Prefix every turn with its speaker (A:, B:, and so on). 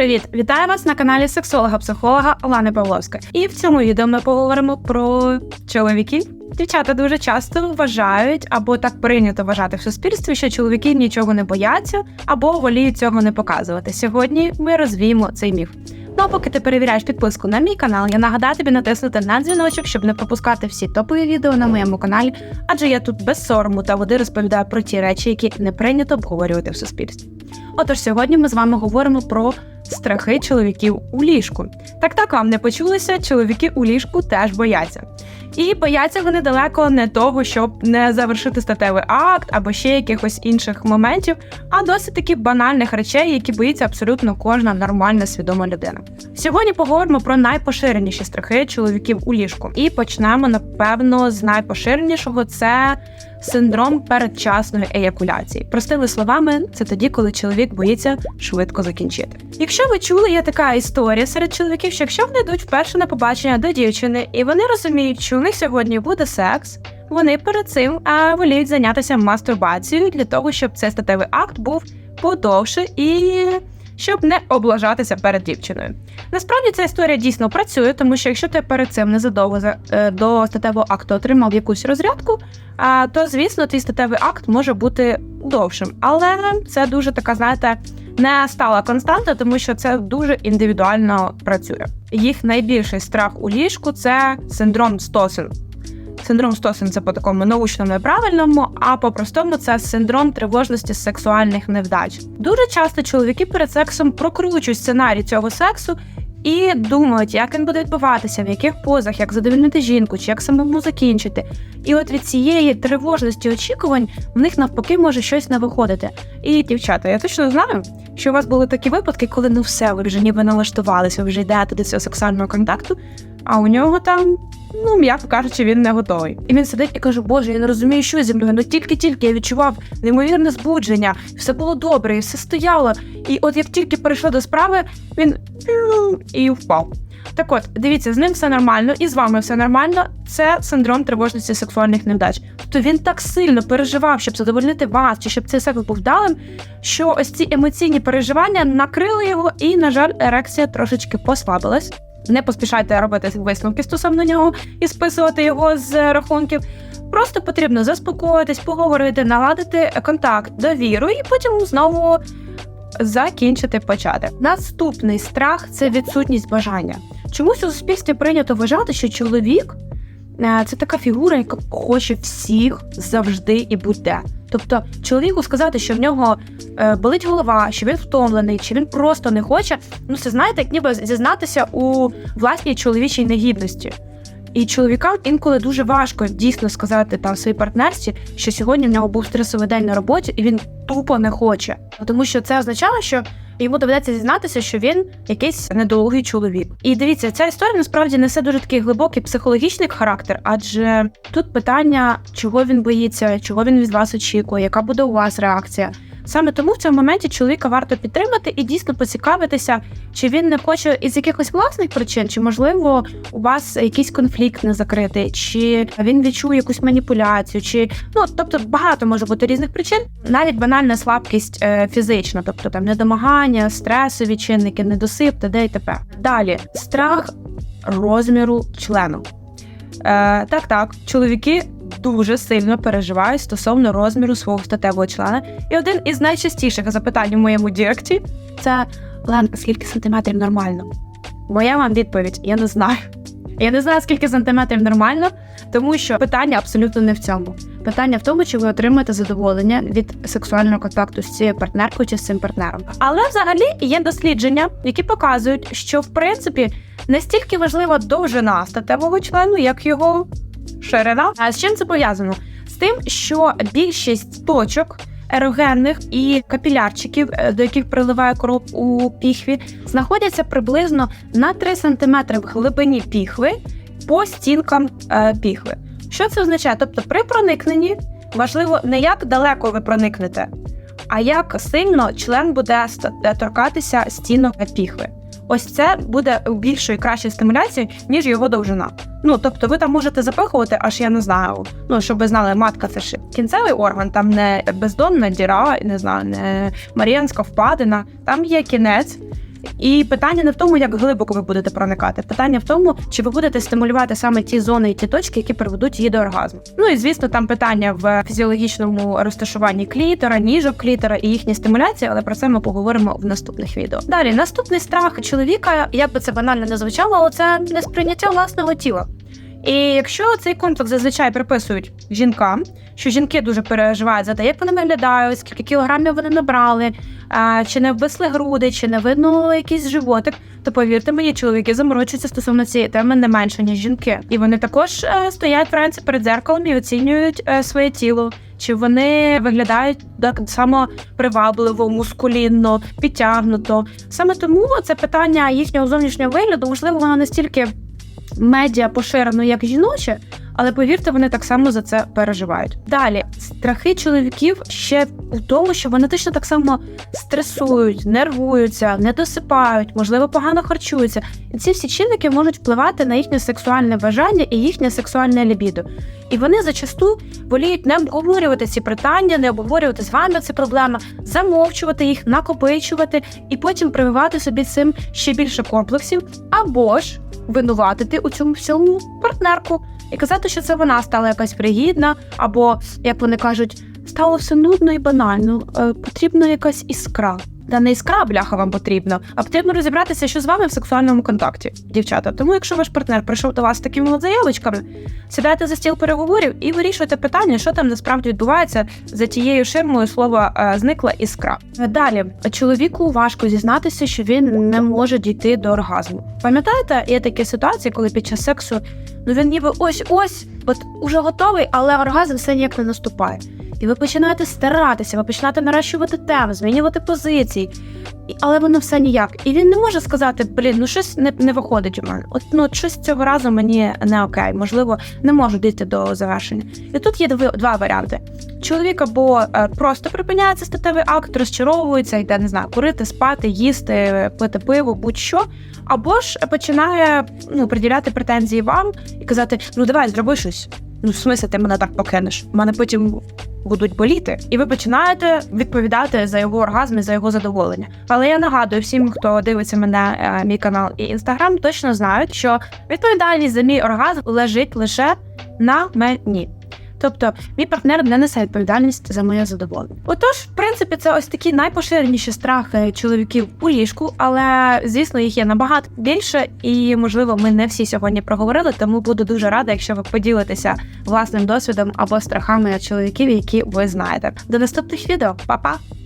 A: Привіт! Вітаю вас на каналі сексолога-психолога Олани Павловська. І в цьому відео ми поговоримо про чоловіків. Дівчата дуже часто вважають або так прийнято вважати в суспільстві, що чоловіки нічого не бояться або воліють цього не показувати. Сьогодні ми розвіємо цей міф. Ну а поки ти перевіряєш підписку на мій канал, я нагадаю тобі натиснути на дзвіночок, щоб не пропускати всі топові відео на моєму каналі, адже я тут без сорому та води розповідаю про ті речі, які не прийнято обговорювати в суспільстві. Отож, сьогодні ми з вами говоримо про страхи чоловіків у ліжку. Так так вам не почулося, чоловіки у ліжку теж бояться. І бояться вони далеко не того, щоб не завершити статевий акт або ще якихось інших моментів, а досить таки банальних речей, які боїться абсолютно кожна нормальна свідома людина. Сьогодні поговоримо про найпоширеніші страхи чоловіків у ліжку. І почнемо, напевно, з найпоширенішого це синдром передчасної еякуляції. Простими словами, це тоді, коли чоловік боїться швидко закінчити. Якщо ви чули, є така історія серед чоловіків, що якщо вони йдуть вперше на побачення до дівчини, і вони розуміють, що у них сьогодні буде секс. Вони перед цим а, воліють зайнятися мастурбацією для того, щоб цей статевий акт був подовше і щоб не облажатися перед дівчиною. Насправді ця історія дійсно працює, тому що якщо ти перед цим незадовго за- е, до статевого акту отримав якусь розрядку, то звісно твій статевий акт може бути довшим. Але це дуже така, знаєте, не стала константа, тому що це дуже індивідуально працює. Їх найбільший страх у ліжку це синдром Стосен. Синдром Стосен це по такому научному неправильному, а по-простому це синдром тривожності сексуальних невдач. Дуже часто чоловіки перед сексом прокручують сценарій цього сексу і думають, як він буде відбуватися, в яких позах, як задовольнити жінку, чи як самому закінчити. І от від цієї тривожності очікувань в них навпаки може щось не виходити. І дівчата, я точно знаю, що у вас були такі випадки, коли ну все, ви вже ніби налаштувалися, ви вже йдете до цього сексуального контакту, а у нього там ну, м'яко кажучи, він не готовий. І він сидить і каже: Боже, я не розумію, що зі мною. Ну тільки-тільки я відчував неймовірне збудження, все було добре, і все стояло. І от як тільки перейшло до справи, він і впав. Так от, дивіться, з ним все нормально, і з вами все нормально. Це синдром тривожності сексуальних невдач. Тобто він так сильно переживав, щоб задовольнити вас, чи щоб цей секс був вдалим, що ось ці емоційні переживання накрили його, і, на жаль, ерекція трошечки послабилась. Не поспішайте робити висновки стосовно нього і списувати його з рахунків. Просто потрібно заспокоїтись, поговорити, наладити контакт, довіру, і потім знову закінчити почати. Наступний страх це відсутність бажання. Чомусь у суспільстві прийнято вважати, що чоловік е, це така фігура, яка хоче всіх завжди і будь-де. Тобто, чоловіку сказати, що в нього е, болить голова, що він втомлений, чи він просто не хоче. Ну, це знаєте, як ніби зізнатися у власній чоловічій негідності. І чоловікам інколи дуже важко дійсно сказати там своїй партнерці, що сьогодні в нього був стресовий день на роботі, і він тупо не хоче. Тому що це означало, що йому доведеться зізнатися, що він якийсь недолугий чоловік. І дивіться, ця історія насправді несе дуже такий глибокий психологічний характер, адже тут питання, чого він боїться, чого він від вас очікує, яка буде у вас реакція. Саме тому в цьому моменті чоловіка варто підтримати і дійсно поцікавитися, чи він не хоче із якихось власних причин, чи можливо у вас якийсь конфлікт не закритий, чи він відчує якусь маніпуляцію, чи ну тобто багато може бути різних причин, навіть банальна слабкість е, фізична, тобто там недомагання, стресові чинники, недосип, т.д. і т.п. Далі страх розміру члену. Е, так, так, чоловіки дуже сильно переживають стосовно розміру свого статевого члена. І один із найчастіших запитань у моєму діректі це Ленка, скільки сантиметрів нормально? Моя вам відповідь: я не знаю. Я не знаю, скільки сантиметрів нормально, тому що питання абсолютно не в цьому. Питання в тому, чи ви отримаєте задоволення від сексуального контакту з цією партнеркою чи з цим партнером. Але взагалі є дослідження, які показують, що в принципі не стільки важлива довжина статевого члену, як його ширина. А з чим це пов'язано? З тим, що більшість точок. Ерогенних і капілярчиків, е, до яких приливає кров у піхві, знаходяться приблизно на 3 см в глибині піхви по стінкам е, піхви. Що це означає? Тобто, при проникненні важливо не як далеко ви проникнете, а як сильно член буде е, торкатися стінок піхви. Ось це буде більшою і кращою стимуляцією, ніж його довжина. Ну тобто, ви там можете запихувати, аж я не знаю. Ну щоб ви знали, матка це ж кінцевий орган, там не бездонна діра, не знаю, не маріанська впадина, там є кінець. І питання не в тому, як глибоко ви будете проникати. Питання в тому, чи ви будете стимулювати саме ті зони і ті точки, які приведуть її до оргазму. Ну і звісно, там питання в фізіологічному розташуванні клітора, ніжок клітора і їхній стимуляції, але про це ми поговоримо в наступних відео. Далі наступний страх чоловіка, як би це банально не звучало, але це несприйняття власного тіла. І якщо цей комплекс зазвичай приписують жінкам, що жінки дуже переживають за те, як вони виглядають, скільки кілограмів вони набрали, чи не ввисли груди, чи не видно якийсь животик, то повірте мені, чоловіки заморочуються стосовно цієї теми не менше, ніж жінки. І вони також е, стоять вранці перед дзеркалом і оцінюють е, своє тіло. Чи вони виглядають так само привабливо, мускулінно, підтягнуто? Саме тому це питання їхнього зовнішнього вигляду, можливо, воно настільки медіа поширено, як жіноче, але повірте, вони так само за це переживають. Далі страхи чоловіків ще у тому, що вони точно так само стресують, нервуються, не досипають, можливо, погано харчуються. І ці всі чинники можуть впливати на їхнє сексуальне бажання і їхнє сексуальне лібідо. І вони зачасту воліють не обговорювати ці питання, не обговорювати з вами ці проблеми, замовчувати їх, накопичувати і потім прививати собі цим ще більше комплексів, або ж винуватити у цьому всьому партнерку і казати, що це вона стала якась пригідна, або як вони кажуть, стало все нудно і банально. Е, потрібна якась іскра. Та не іскра, бляха вам потрібна, а потрібно розібратися, що з вами в сексуальному контакті, дівчата. Тому, якщо ваш партнер прийшов до вас з такими заявочками, сідайте за стіл переговорів і вирішуйте питання, що там насправді відбувається за тією ширмою слова е, зникла іскра. Далі чоловіку важко зізнатися, що він не може дійти до оргазму. Пам'ятаєте, є такі ситуації, коли під час сексу ну він ніби ось ось, от уже готовий, але оргазм все ніяк не наступає. І ви починаєте старатися, ви починаєте наращувати тему, змінювати позиції, але воно все ніяк. І він не може сказати: блін, ну щось не, не виходить у мене. От ну щось цього разу мені не окей, можливо, не можу дійти до завершення. І тут є два варіанти: чоловік або е, просто припиняється статевий акт, розчаровується, йде, не знаю, курити, спати, їсти, пити пиво, будь-що. Або ж починає ну, приділяти претензії вам і казати: ну давай, зроби щось. Ну, в смислі, ти мене так покинеш. У мене потім будуть боліти, і ви починаєте відповідати за його оргазм і за його задоволення. Але я нагадую всім, хто дивиться мене, е, мій канал і інстаграм, точно знають, що відповідальність за мій оргазм лежить лише на мені. Тобто, мій партнер не несе відповідальність за моє задоволення. Отож, в принципі, це ось такі найпоширеніші страхи чоловіків у ліжку, але звісно, їх є набагато більше, і можливо, ми не всі сьогодні проговорили. Тому буду дуже рада, якщо ви поділитеся власним досвідом або страхами чоловіків, які ви знаєте. До наступних відео, Па-па!